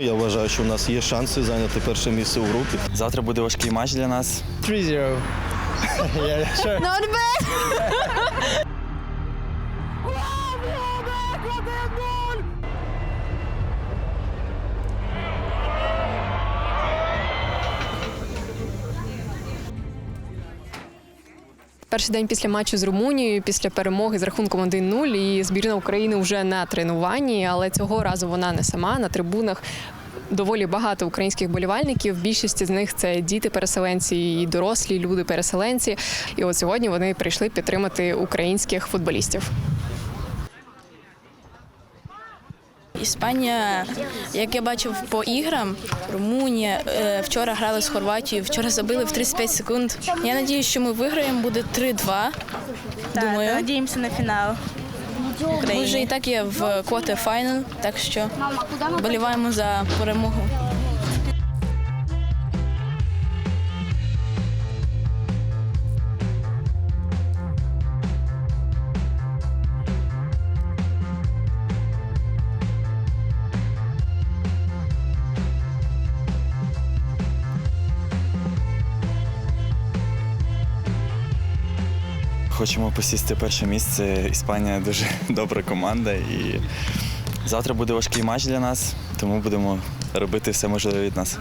Я вважаю, що в нас є шанси зайняти перше місце у групі. Завтра буде важкий матч для нас. 3-0. yeah, sure. Not bad! Перший день після матчу з Румунією, після перемоги з рахунком 1-0, і збірна України вже на тренуванні, але цього разу вона не сама на трибунах. Доволі багато українських болівальників. Більшість з них це діти-переселенці і дорослі люди-переселенці. І от сьогодні вони прийшли підтримати українських футболістів. Іспанія, як я бачив по іграм, Румунія е, вчора грали з Хорватією, вчора забили в 35 секунд. Я надію, що ми виграємо, буде 3-2. Думаю, Надіємося на фінал. ми вже і так є в квоте файнал, так що боліваємо за перемогу. Хочемо посісти перше місце. Іспанія дуже добра команда. І завтра буде важкий матч для нас, тому будемо робити все можливе від нас.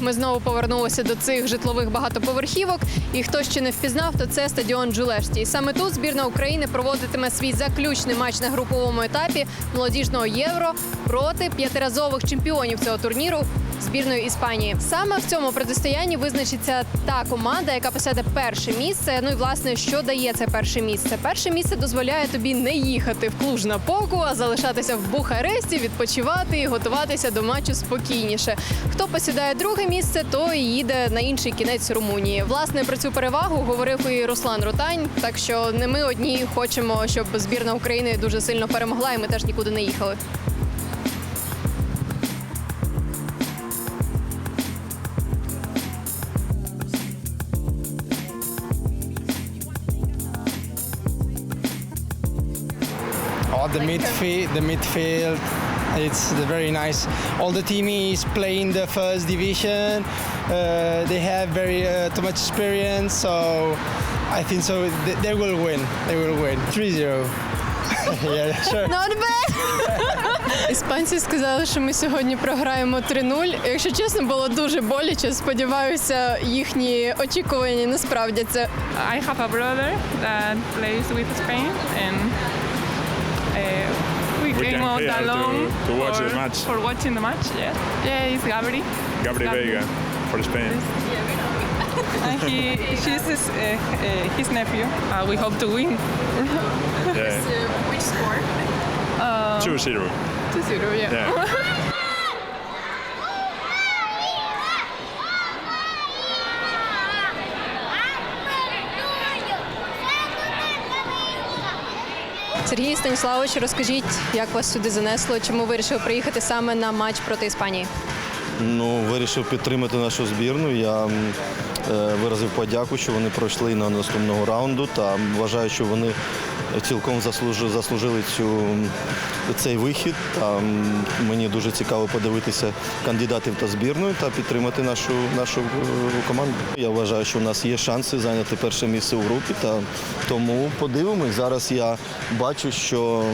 Ми знову повернулися до цих житлових багатоповерхівок. І хто ще не впізнав, то це стадіон Джулешті. І саме тут збірна України проводитиме свій заключний матч на груповому етапі молодіжного євро проти п'ятиразових чемпіонів цього турніру збірної Іспанії. Саме в цьому протистоянні визначиться та команда, яка посяде перше місце. Ну і власне, що дає це перше місце? Перше місце дозволяє тобі не їхати в клуж на поку, а залишатися в Бухаресті, відпочивати і готуватися до матчу спокійніше. Хто посідає друге місце, то їде на інший кінець Румунії. Власне про цю перевагу говорив і Руслан Рутань. Так що не ми одні хочемо, щоб збірна України дуже сильно перемогла, і ми теж нікуди не їхали. The midfield, the midfield, it's very nice. All the team is playing the first division. Uh, they have very uh, too much experience, so I think so. They, they will win. They will win. 3-0. yeah, sure. Not bad! Іспанці сказали, що ми сьогодні програємо 3-0. Якщо чесно, було дуже боляче. Сподіваюся, їхні очікування не справдяться. I have a brother that plays with Spain and uh, we, We came came out here to- to watch for, the match. for watching the match. Yeah, yeah, it's Gabri. Gabri Veiga for Spain. And he, she's his, uh, uh, his nephew. Uh, we hope to win. Yeah. Which score? 2-0. 2-0, yeah. Yeah. Сергій Станіславович, розкажіть, як вас сюди занесло? Чому вирішив приїхати саме на матч проти Іспанії? Ну, вирішив підтримати нашу збірну. Я е, виразив подяку, що вони пройшли на наступного раунду та вважаю, що вони цілком заслужили, заслужили цю, цей вихід. Та мені дуже цікаво подивитися кандидатів та збірну та підтримати нашу, нашу е, команду. Я вважаю, що у нас є шанси зайняти перше місце у групі. Та тому подивимось. Зараз я бачу, що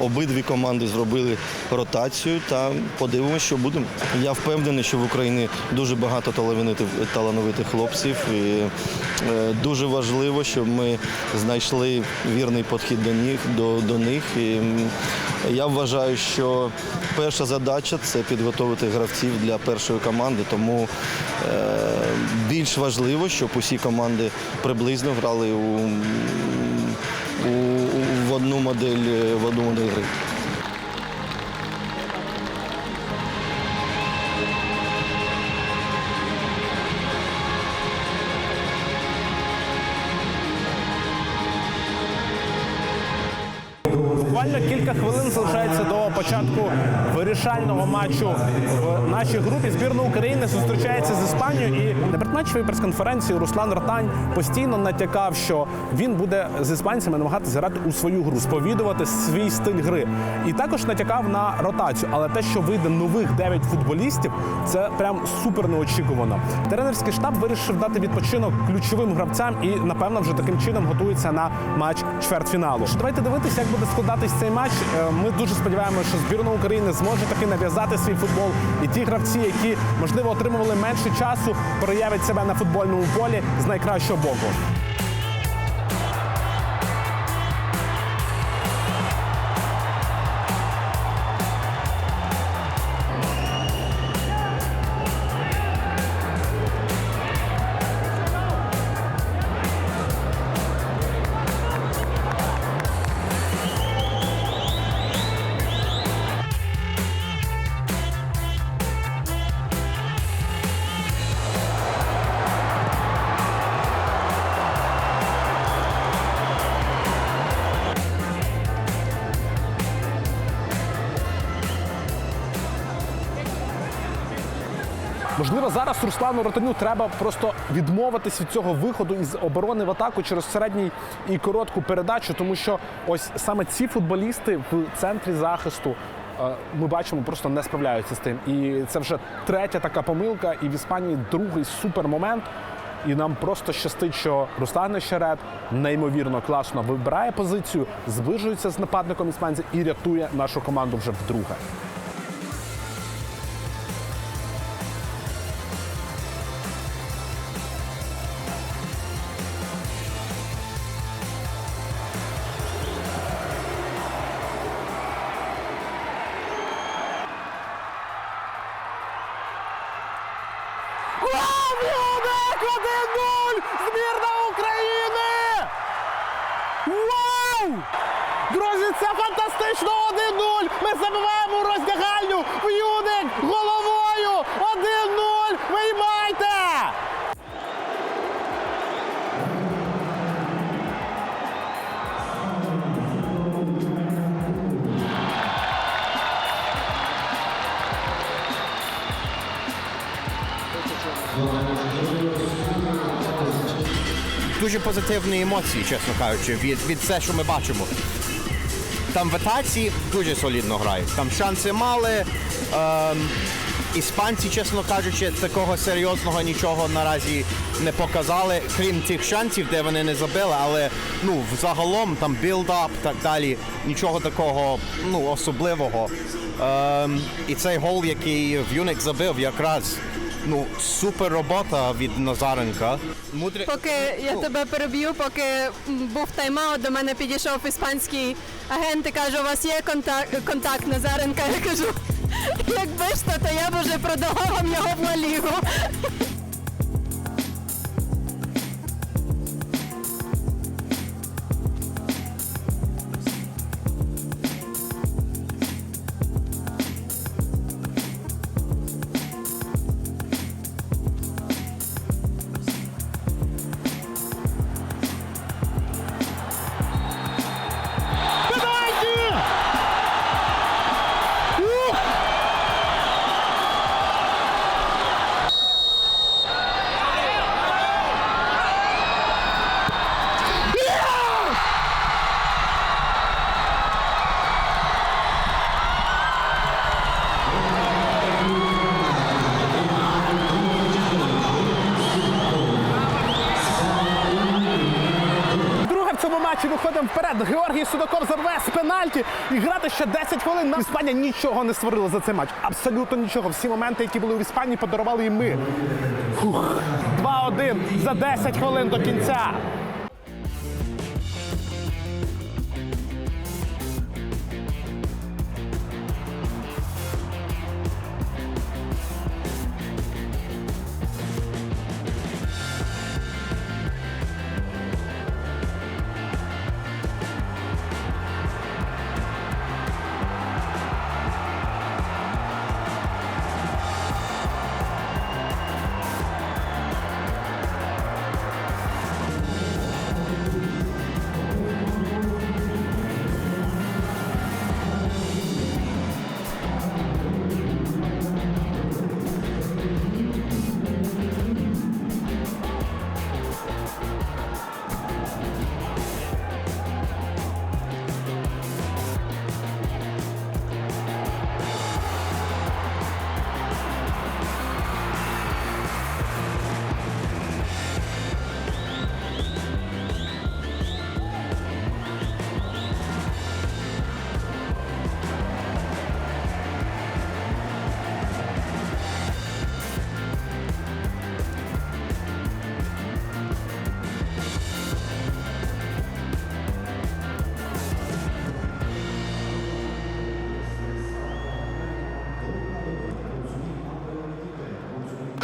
обидві команди зробили ротацію та подивимось, що будемо. Я впевнений, що в Україні дуже багато талановитих, хлопців. І е, дуже важливо, щоб ми знайшли вірний підхід до них. До, до них. І, я вважаю, що перша задача це підготувати гравців для першої команди. Тому е, більш важливо, щоб усі команди приблизно грали у, у, в одну модель в одну модель гри. Буквально кілька хвилин залишається до початку вирішального матчу в нашій групі. Збірна України зустрічається з Іспанією. І на предматчевій прес-конференції Руслан Ротань постійно натякав, що він буде з іспанцями намагатися грати у свою гру, сповідувати свій стиль гри. І також натякав на ротацію. Але те, що вийде нових 9 футболістів, це прям супер неочікувано. Тренерський штаб вирішив дати відпочинок ключовим гравцям і, напевно, вже таким чином готується на матч чвертьфіналу. Давайте дивитися, як буде складатись цей матч. Е, Ми дуже сподіваємося, що збірна України зможе таки нав'язати свій футбол. І ті гравці, які можливо отримували менше часу, проявить себе на футбольному полі з найкращого боку. Можливо, зараз Руслану Ротаню треба просто відмовитись від цього виходу із оборони в атаку через середній і коротку передачу, тому що ось саме ці футболісти в центрі захисту. е, Ми бачимо, просто не справляються з тим. І це вже третя така помилка, і в Іспанії другий супермомент. І нам просто щастить, що Руслан Щерет неймовірно класно вибирає позицію, зближується з нападником іспанця і рятує нашу команду вже вдруге. 1-0! Ми забиваємо роздягальню! В'юник головою! 1-0! Виймайте! дуже позитивні емоції, чесно кажучи, від, від все, що ми бачимо. Там в атаці дуже солідно грають. Там шанси мали. Ем, іспанці, чесно кажучи, такого серйозного нічого наразі не показали, крім тих шансів, де вони не забили, але ну, взагалом там білдап так далі, нічого такого ну, особливого. Ем, і цей гол, який В'юник забив, якраз ну, супер робота від Назаренка. Мудрі... Поки я тебе переб'ю, поки був тайм-аут, до мене підійшов іспанський агент і каже, у вас є контакт, контакт Назаренка. Я кажу, якби ж то, то я б вже продала вам його в Лігу. Судаков зарве з пенальті і грати ще 10 хвилин. Нам Іспанія нічого не створила за цей матч. Абсолютно нічого. Всі моменти, які були в Іспанії, подарували і ми. Фух. 2-1 за 10 хвилин до кінця.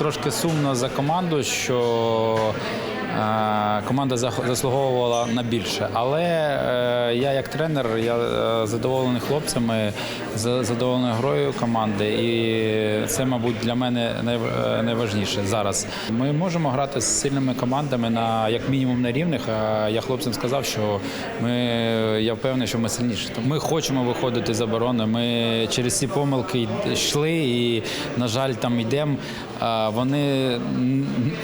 Трошки сумно за команду, що е, команда заслуговувала на більше. Але е, я як тренер, я е, задоволений хлопцями, задоволений грою команди. І це, мабуть, для мене е, найважніше зараз. Ми можемо грати з сильними командами на як мінімум на рівних. А я хлопцям сказав, що ми я впевнений, що ми сильніші. Ми хочемо виходити з оборони. Ми через ці помилки йшли і, на жаль, там йдемо. Вони,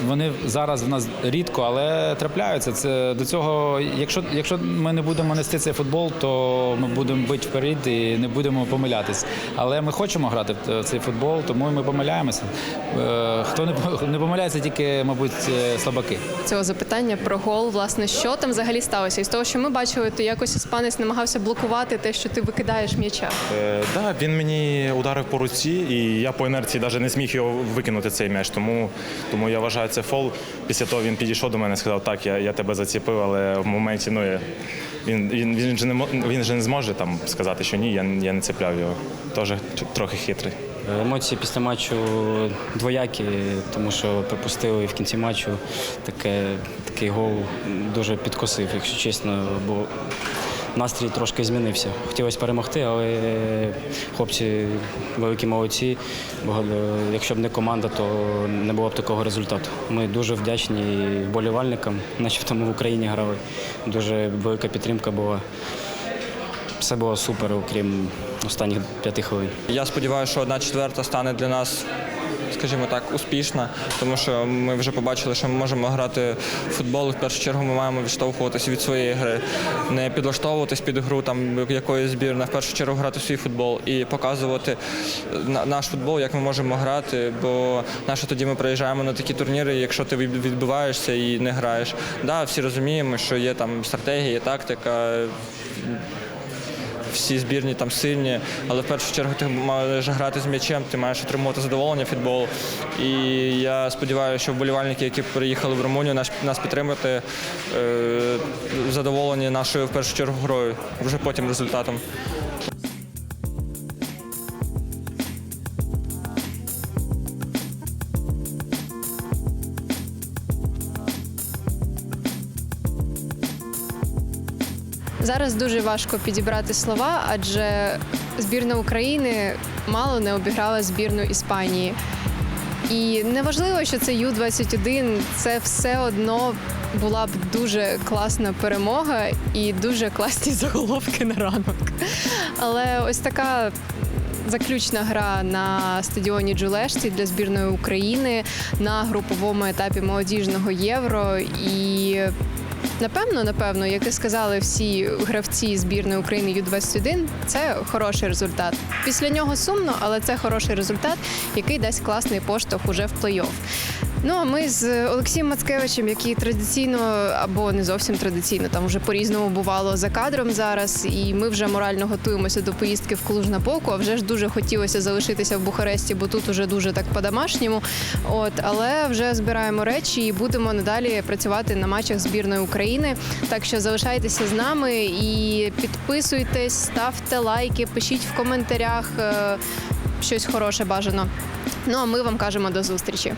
вони зараз в нас рідко, але трапляються. Це до цього, якщо, якщо ми не будемо нести цей футбол, то ми будемо бити вперед і не будемо помилятись. Але ми хочемо грати в цей футбол, тому ми помиляємося. Е, Хто не, помиляється, тільки, мабуть, е, слабаки. Цього запитання про гол, власне, що там взагалі сталося? І з того, що ми бачили, то якось іспанець намагався блокувати те, що ти викидаєш м'яча. Е, да, він мені ударив по руці, і я по інерції навіть не зміг його викинути цей м'яч. Тому, тому я вважаю це фол. Після того він підійшов до мене і сказав, так, я, я тебе заціпив, але в моменті ну, я, він, він, він, же не, він же не зможе там сказати, що ні, я, я не цепляв його. Теж трохи хитрий. Емоції після матчу двоякі, тому що пропустили в кінці матчу таке, такий гол дуже підкосив, якщо чесно, бо настрій трошки змінився. Хотілося перемогти, але хлопці великі молодці. Бо, е, Якщо б не команда, то не було б такого результату. Ми дуже вдячні вболівальникам, начебто ми в Україні грали. Дуже велика підтримка була. Все було супер, окрім останніх п'яти хвилин. Я сподіваюся, що одна четверта стане для нас, скажімо так, успішна, тому що ми вже побачили, що ми можемо грати в футбол. В першу чергу ми маємо відштовхуватися від своєї гри, не підлаштовуватись під гру там якоїсь збірної, в першу чергу грати свій футбол і показувати на- наш футбол, як ми можемо грати. Бо наше тоді ми приїжджаємо на такі турніри, якщо ти від- відбиваєшся і не граєш. Да, всі розуміємо, що є там стратегія, тактика всі збірні там сильні, але в першу чергу ти маєш грати з м'ячем, ти маєш отримувати задоволення футболу. І я сподіваюся, що вболівальники, які приїхали в Румунію, нас, нас підтримати е, задоволені нашою в першу чергу грою, вже потім результатом. Зараз дуже важко підібрати слова, адже збірна України мало не обіграла збірну Іспанії. І неважливо, що це Ю-21, це все одно була б дуже класна перемога і дуже класні заголовки на ранок. Але ось така заключна гра на стадіоні Джулешті для збірної України на груповому етапі молодіжного євро. І Напевно, напевно, як і сказали всі гравці збірної України Ю-21, це хороший результат. Після нього сумно, але це хороший результат, який дасть класний поштовх уже в плей-офф. Ну а ми з Олексієм Мацкевичем, який традиційно або не зовсім традиційно, там вже по-різному бувало за кадром зараз, і ми вже морально готуємося до поїздки в Клуж на Поку. А вже ж дуже хотілося залишитися в Бухаресті, бо тут уже дуже так по-домашньому. От, але вже збираємо речі і будемо надалі працювати на матчах збірної України. Так що залишайтеся з нами і підписуйтесь, ставте лайки, пишіть в коментарях е, щось хороше бажано. Ну а ми вам кажемо до зустрічі.